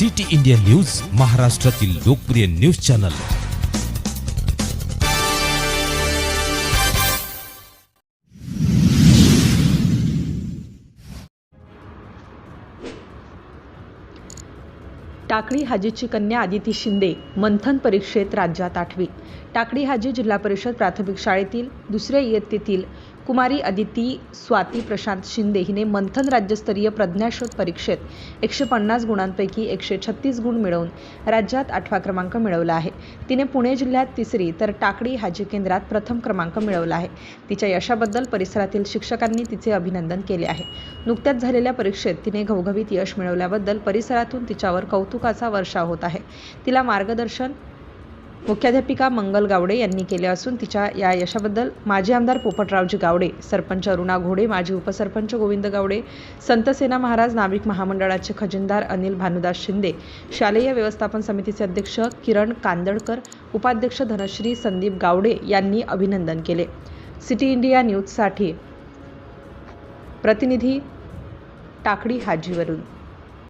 City India news महाराष्ट्रातील लोकप्रिय news channel. Takli हाजीची कन्या आदिती शिंदे मंथन परीक्षेत राज्यात आठवी. टाकळी हाजी जिल्हा परिषद प्राथमिक शाळेतील दुसऱ्या इयत्तेतील कुमारी अदिती स्वाती प्रशांत शिंदे हिने मंथन राज्यस्तरीय प्रज्ञाशोध परीक्षेत एकशे पन्नास गुणांपैकी एकशे छत्तीस गुण मिळवून राज्यात आठवा क्रमांक मिळवला आहे. तिने पुणे जिल्ह्यात तिसरी तर टाकडी हाजी केंद्रात प्रथम क्रमांक मिळवला आहे. तिच्या यशाबद्दल परिसरातील शिक्षकांनी तिचे अभिनंदन केले आहे. नुकत्याच झालेल्या परीक्षेत तिने घवघवीत यश मिळवल्याबद्दल परिसरातून तिच्यावर कौतुकाचा वर्षाव होत आहे. तिला मार्गदर्शन मुख्याध्यापिका मंगल गावडे यांनी केले असून तिच्या या यशाबद्दल माजी आमदार पोपटरावजी गावडे सरपंच अरुणा घोडे माजी उपसरपंच गोविंद गावडे संतसेना महाराज नाविक महामंडळाचे खजिनदार अनिल भानुदास शिंदे शालेय व्यवस्थापन समितीचे अध्यक्ष किरण कांदळकर उपाध्यक्ष धनश्री संदीप गावडे यांनी अभिनंदन केले. सिटी इंडिया न्यूजसाठी प्रतिनिधी टाकडी हाजीवरून